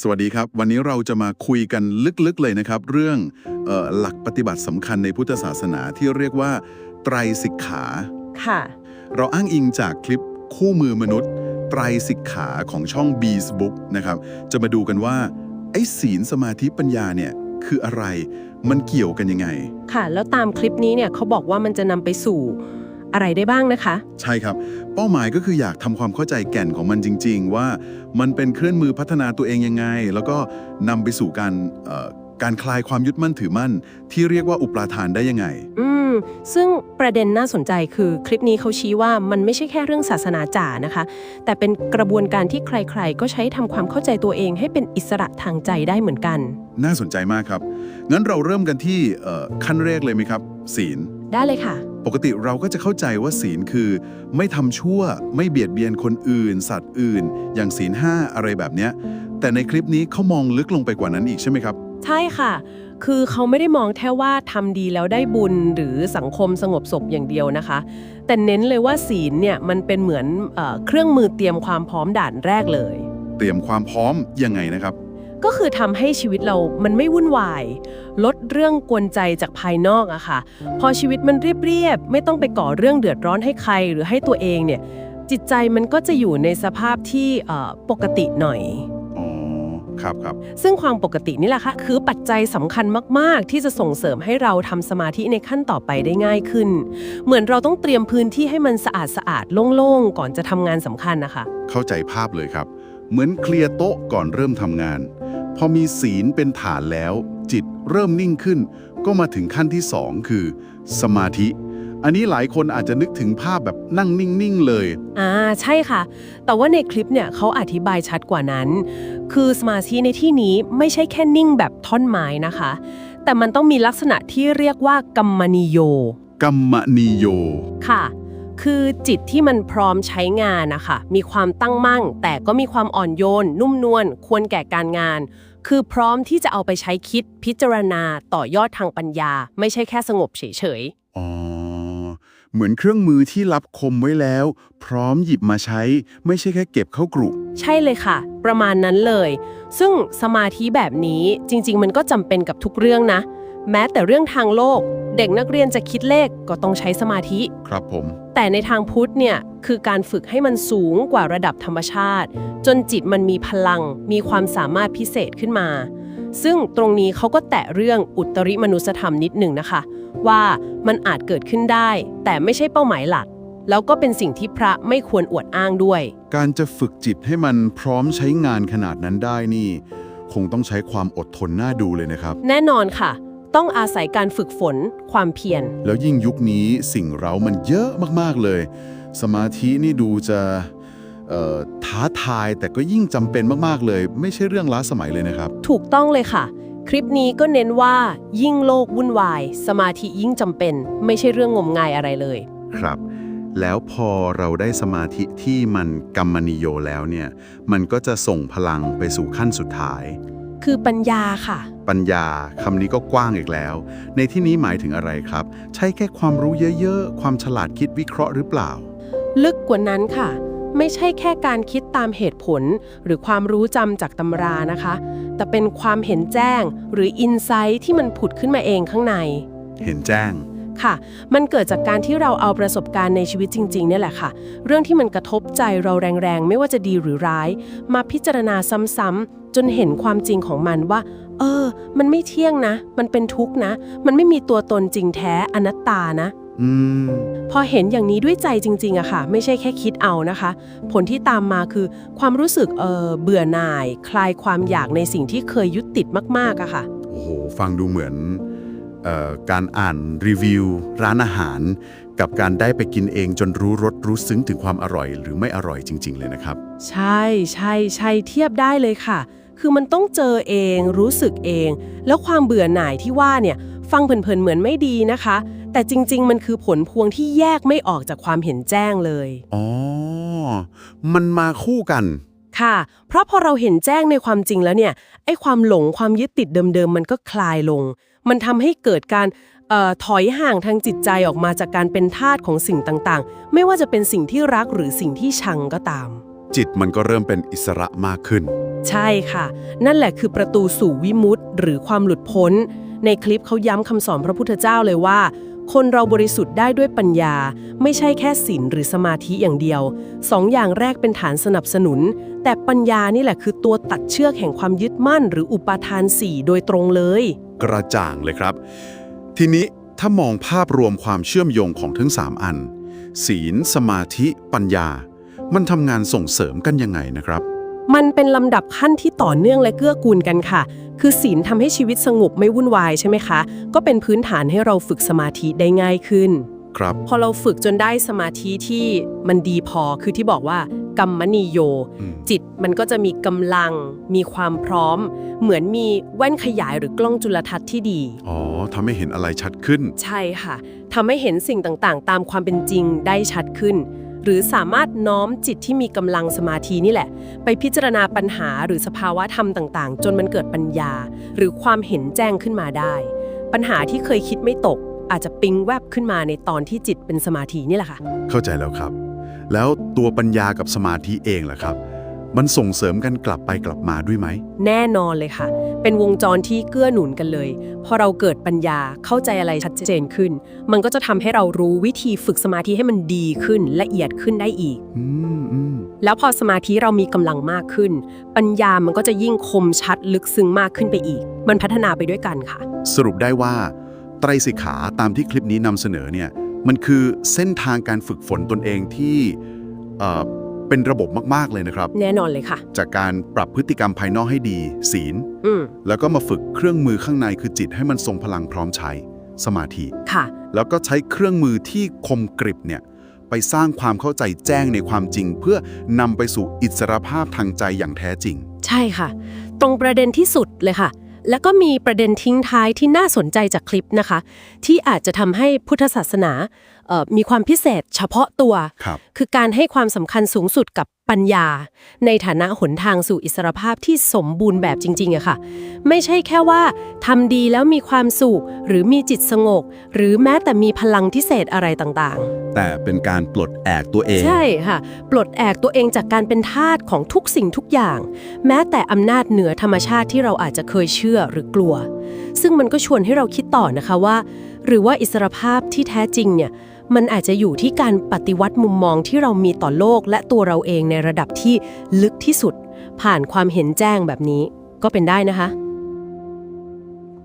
สวัสดีครับ วันนี้เราจะมาคุยกันลึกๆเลยนะครับ เรื่องเออหลักปฏิบัติสำคัญในพุทธศาสนาที่เรียกว่า ไตรสิกขาค่ะ เราอ้างอิงจากคลิปคู่มือมนุษย์ ไตรสิกขาของช่อง b e s Book นะครับ จะมาดูกันว่า ไอ้ศีลสมาธิปัญญาเนี่ยคืออะไรมันเกี่ยวกันยังไง ค่ะ แล้วตามคลิปนี้เนี่ยเขาบอกว่ามันจะนำไปสู่ อะไรได้บ้างนะคะ ใช่ครับ เป้าหมายก็คืออยากทำความเข้าใจแก่นของมันจริง ๆ ว่ามันเป็นเครื่องมือพัฒนาตัวเองยังไง แล้วก็นำไปสู่การเอ่อการคลายความยึดมั่นถือมั่น ที่เรียกว่าอุปราทานได้ยังไง อืม ซึ่งประเด็นน่าสนใจคือคลิปนี้เขาชี้ว่ามันไม่ใช่แค่เรื่องศาสนาจ๋านะคะ แต่เป็นกระบวนการที่ใครๆ ก็ใช้ทำความเข้าใจตัวเองให้เป็นอิสระทางใจได้เหมือนกัน น่าสนใจมากครับ งั้นเราเริ่มกันที่เอ่อขั้นแรกเลยไหมครับ ศีล ได้เลยค่ะ ปกติเราก็จะเข้าใจว่าศีลคือ ไม่ทำชั่วไม่เบียดเบียนคนอื่น สัตว์อื่น อย่างศีลห้าอะไรแบบเนี้ยแต่ในคลิปนี้เขามองลึกลงไปกว่านั้นอีกใช่ไหมครับ ใช่ค่ะ คือเขาไม่ได้มองแค่ว่าทำดีแล้วได้บุญหรือสังคมสงบสุขอย่างเดียวนะคะ แต่เน้นเลยว่าศีลเนี่ยมันเป็นเหมือนเออเครื่องมือเตรียมความพร้อมด่านแรกเลย เตรียมความพร้อมยังไงนะครับ ก็คือทำให้ชีวิตเรามันไม่วุ่นวาย ลดเรื่องกวนใจจากภายนอกอะค่ะ พอชีวิตมันเรียบๆ ไม่ต้องไปก่อเรื่องเดือดร้อนให้ใครหรือให้ตัวเองเนี่ย จิตใจมันก็จะอยู่ในสภาพที่เอ่อปกติหน่อยอ๋อครับครับซึ่งความปกตินี่แหละค่ะคือปัจจัยสำคัญมาก ๆ ที่จะส่งเสริมให้เราทำสมาธิในขั้นต่อไปได้ง่ายขึ้น เหมือนเราต้องเตรียมพื้นที่ให้มันสะอาดสะอาดๆโล่ง ๆ ก่อนจะทำงานสำคัญนะคะ เข้าใจภาพเลยครับ เหมือนเคลียร์โต๊ะก่อนเริ่มทำงาน พอมีศีลเป็นฐานแล้ว จิตเริ่มนิ่งขึ้น ก็มาถึงขั้นที่สองคือ สมาธิ อันนี้หลายคนอาจจะนึกถึงภาพแบบนั่งนิ่ง ๆ เลย อ่า ใช่ค่ะ แต่ว่าในคลิปเนี่ยเขาอธิบายชัดกว่านั้น คือสมาธิในที่นี้ไม่ใช่แค่นิ่งแบบท่อนไม้นะคะ แต่มันต้องมีลักษณะที่เรียกว่ากัมมนิโย กัมมนิโย ค่ะคือจิตที่มันพร้อมใช้งานนะคะ มีความตั้งมั่ง แต่ก็มีความอ่อนโยน นุ่มนวล ควรแก่การงาน คือพร้อมที่จะเอาไปใช้คิดพิจารณาต่อยอดทางปัญญา ไม่ใช่แค่สงบเฉยๆ อ๋อ เหมือนเครื่องมือที่รับคมไว้แล้ว พร้อมหยิบมาใช้ ไม่ใช่แค่เก็บเข้ากรุใช่เลยค่ะ ประมาณนั้นเลย ซึ่งสมาธิแบบนี้จริง ๆ มันก็จำเป็นกับทุกเรื่องนะ แม้แต่เรื่องทางโลก เด็กนักเรียนจะคิดเลขก็ต้องใช้สมาธิ ครับผม แต่ในทางพุทธเนี่ยคือการฝึกให้มันสูงกว่าระดับธรรมชาติ จนจิตมันมีพลัง มีความสามารถพิเศษขึ้นมา ซึ่งตรงนี้เขาก็แตะเรื่องอุตริมนุสธรรมนิดหนึ่งนะคะ ว่ามันอาจเกิดขึ้นได้ แต่ไม่ใช่เป้าหมายหลัก แล้วก็เป็นสิ่งที่พระไม่ควรอวดอ้างด้วย การจะฝึกจิตให้มันพร้อมใช้งานขนาดนั้นได้นี่ คงต้องใช้ความอดทนน่าดูเลยนะครับ แน่นอนค่ะ ต้องอาศัยการฝึกฝนความเพียร แล้วยิ่งยุคนี้สิ่งเร้ามันเยอะมาก ๆ เลย สมาธินี่ดูจะเอ่อท้าทายแต่ก็ยิ่งจำเป็นมาก ๆ เลย ไม่ใช่เรื่องล้าสมัยเลยนะครับ ถูกต้องเลยค่ะ คลิปนี้ก็เน้นว่ายิ่งโลกวุ่นวาย สมาธิยิ่งจำเป็น ไม่ใช่เรื่องงมงายอะไรเลย ครับ แล้วพอเราได้สมาธิที่มันกรรมนิโยแล้วเนี่ย มันก็จะส่งพลังไปสู่ขั้นสุดท้าย คือปัญญาค่ะ ปัญญาคำนี้ก็กว้างอีกแล้ว ในที่นี้หมายถึงอะไรครับ ใช่แค่ความรู้เยอะๆ ความฉลาดคิดวิเคราะห์หรือเปล่า ลึกกว่านั้นค่ะ ไม่ใช่แค่การคิดตามเหตุผล หรือความรู้จำจากตำรานะคะ แต่เป็นความเห็นแจ้งหรืออินไซต์ที่มันผุดขึ้นมาเองข้างใน เห็นแจ้งค่ะ มันเกิดจากการที่เราเอาประสบการณ์ในชีวิตจริงๆเนี่ยแหละค่ะ เรื่องที่มันกระทบใจเราแรงๆ ไม่ว่าจะดีหรือร้าย มาพิจารณาซ้ำๆ จนเห็นความจริงของมันว่า เออ มันไม่เที่ยงนะ มันเป็นทุกข์นะ มันไม่มีตัวตนจริงแท้อนัตตานะอืมพอเห็นอย่างนี้ด้วยใจจริงๆอะค่ะ ไม่ใช่แค่คิดเอานะคะ ผลที่ตามมาคือความรู้สึกเออเบื่อหน่าย คลายความอยากในสิ่งที่เคยยึดติดมากๆอะค่ะ โอ้โห ฟังดูเหมือนเอ่อการอ่านรีวิว ร้านอาหาร กับการได้ไปกินเองจนรู้รสรู้ซึ้งถึงความอร่อย หรือไม่อร่อยจริง ๆ เลยนะครับ ใช่ใช่ใช่เทียบได้เลยค่ะ คือมันต้องเจอเองรู้สึกเอง แล้วความเบื่อหน่ายที่ว่าเนี่ยฟังเพลินๆเหมือนไม่ดีนะคะ แต่จริง ๆ มันคือผลพวงที่แยกไม่ออกจากความเห็นแจ้งเลย อ๋อ มันมาคู่กัน ค่ะ เพราะพอเราเห็นแจ้งในความจริงแล้วเนี่ยไอ้ความหลงความยึดติดเดิมๆมันก็คลายลง มันทำให้เกิดการเอ่อถอยห่างทางจิตใจออกมาจากการเป็นทาสของสิ่งต่างๆ ไม่ว่าจะเป็นสิ่งที่รักหรือสิ่งที่ชังก็ตาม จิตมันก็เริ่มเป็นอิสระมากขึ้นค ใช่ค่ะ นั่นแหละคือประตูสู่วิมุตติหรือความหลุดพ้น ในคลิปเขาย้ำคำสอนพระพุทธเจ้าเลยว่า คนเราบริสุทธิ์ได้ด้วยปัญญา ไม่ใช่แค่ศีลหรือสมาธิอย่างเดียวสองอย่างแรกเป็นฐานสนับสนุน แต่ปัญญานี่แหละคือตัวตัดเชือกแห่งความยึดมั่น หรืออุปาทานสี่โดยตรงเลย กระจ่างเลยครับ ทีนี้ถ้ามองภาพรวมความเชื่อมโยงของทั้ง 3 อัน ศีล สมาธิ ปัญญา มันทำงานส่งเสริมกันยังไงนะครับ มันเป็นลำดับขั้นที่ต่อเนื่องและเกื้อกูลกันค่ะ คือศีลทำให้ชีวิตสงบไม่วุ่นวายใช่ไหมคะ ก็เป็นพื้นฐานให้เราฝึกสมาธิได้ง่ายขึ้น ครับ พอเราฝึกจนได้สมาธิที่มันดีพอ คือที่บอกว่ากัมมณีโย อืม จิตมันก็จะมีกำลัง มีความพร้อม เหมือนมีแว่นขยายหรือกล้องจุลทรรศน์ที่ดี อ๋อทำให้เห็นอะไรชัดขึ้น ใช่ค่ะทำให้เห็นสิ่งต่างๆ ตามความเป็นจริงได้ชัดขึ้น หรือสามารถน้อมจิตที่มีกำลังสมาธินี่แหละ ไปพิจารณาปัญหาหรือสภาวะธรรมต่างๆ จนมันเกิดปัญญา หรือความเห็นแจ้งขึ้นมาได้ ปัญหาที่เคยคิดไม่ตก อาจจะปิ๊งแวบขึ้นมาในตอนที่จิตเป็นสมาธินี่แหละค่ะ เข้าใจแล้วครับ แล้วตัวปัญญากับสมาธิเองล่ะครับ มันส่งเสริมกันกลับไปกลับมาด้วยไหม แน่นอนเลยค่ะ เป็นวงจรที่เกื้อหนุนกันเลย พอเราเกิดปัญญาเข้าใจอะไรชัดเจนขึ้น มันก็จะทำให้เรารู้วิธีฝึกสมาธิให้มันดีขึ้นละเอียดขึ้นได้อีก อืมอืมแล้วพอสมาธิเรามีกำลังมากขึ้น ปัญญามันก็จะยิ่งคมชัดลึกซึ้งมากขึ้นไปอีก มันพัฒนาไปด้วยกันค่ะ สรุปได้ว่า ไตรสิกขาตามที่คลิปนี้นำเสนอเนี่ย มันคือเส้นทางการฝึกฝนตนเองที่เอ่อ เป็นระบบมาก ๆ เลยนะครับ แน่นอนเลยค่ะ จากการปรับพฤติกรรมภายนอกให้ดี ศีล อืม แล้วก็มาฝึกเครื่องมือข้างในคือจิตให้มันทรงพลังพร้อมใช้ สมาธิ ค่ะ แล้วก็ใช้เครื่องมือที่คมกริบเนี่ย ไปสร้างความเข้าใจแจ้งในความจริง เพื่อนำไปสู่อิสรภาพทางใจอย่างแท้จริง ใช่ค่ะ ตรงประเด็นที่สุดเลยค่ะ แล้วก็มีประเด็นทิ้งท้ายที่น่าสนใจจากคลิปนะคะ ที่อาจจะทำให้พุทธศาสนาเอ่อมีความพิเศษเฉพาะตัวครับคือการให้ความสำคัญสูงสุดกับปัญญา ในฐานะหนทางสู่อิสรภาพที่สมบูรณ์แบบจริงๆอะค่ะ ไม่ใช่แค่ว่าทำดีแล้วมีความสุข หรือมีจิตสงบหรือแม้แต่มีพลังพิเศษอะไรต่างๆ แต่เป็นการปลดแอกตัวเอง ใช่ค่ะ ปลดแอกตัวเองจากการเป็นทาสของทุกสิ่งทุกอย่าง แม้แต่อำนาจเหนือธรรมชาติที่เราอาจจะเคยเชื่อหรือกลัว ซึ่งมันก็ชวนให้เราคิดต่อนะคะว่า หรือว่าอิสรภาพที่แท้จริงเนี่ย มันอาจจะอยู่ที่การปฏิวัติมุมมองที่เรามีต่อโลกและตัวเราเองในระดับที่ลึกที่สุด ผ่านความเห็นแจ้งแบบนี้ก็เป็นได้นะคะ